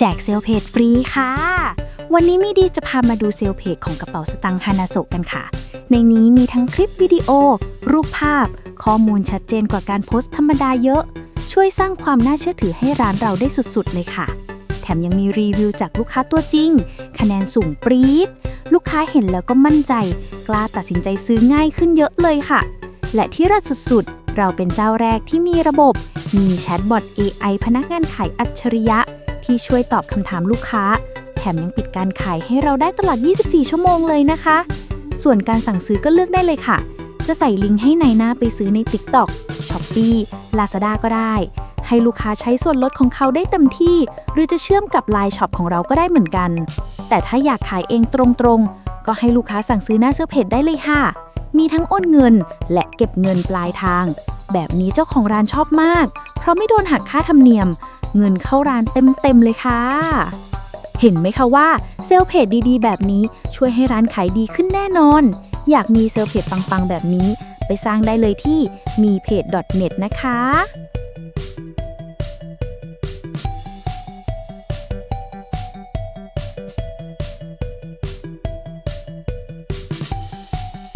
แจกเซลเพจฟรีค่ะ วันนี้มีดีจะพามาดูเซลเพจของกระเป๋าสตางค์ฮานาโซกันค่ะ ในนี้มีทั้งคลิปวิดีโอ รูปภาพ ข้อมูลชัดเจนกว่าการโพสต์ธรรมดาเยอะ ช่วยสร้างความน่าเชื่อถือให้ร้านเราได้สุดๆ เลยค่ะ แถมยังมีรีวิวจากลูกค้าตัวจริง คะแนนสูงปรี๊ด ลูกค้าเห็นแล้วก็มั่นใจ กล้าตัดสินใจซื้อง่ายขึ้นเยอะเลยค่ะ และที่รัดสุดๆ เราเป็นเจ้าแรกที่มีระบบ มีแชทบอท AI พนักงานขายอัจฉริยะ ที่ช่วยตอบคำถามลูกค้า แถมยังปิดการขายให้เราได้ตลอด 24 ชั่วโมงเลยนะคะ ส่วนการสั่งซื้อก็เลือกได้เลยค่ะ จะใส่ลิงก์ให้ในหน้าไปซื้อใน TikTok, Shopee, Lazada ก็ได้ ให้ลูกค้าใช้ส่วนลดของเขาได้เต็มที่ หรือจะเชื่อมกับ Line Shop ของเราก็ได้เหมือนกัน แต่ถ้าอยากขายเองตรงๆ ก็ให้ลูกค้าสั่งซื้อหน้าเสื้อเพจได้เลยค่ะ มีทั้งโอนเงินและเก็บเงินปลายทาง แบบนี้เจ้าของร้านชอบมาก เพราะไม่โดนหักค่าธรรมเนียม เงินเข้าร้านเต็มๆเลยค่ะ เห็นไหมคะว่าเซลล์เพจดีๆ แบบนี้ช่วยให้ร้านขายดีขึ้นแน่นอน อยากมีเซลล์เพจปังๆ แบบนี้ ไปสร้างได้เลยที่มีเพจ .net นะคะ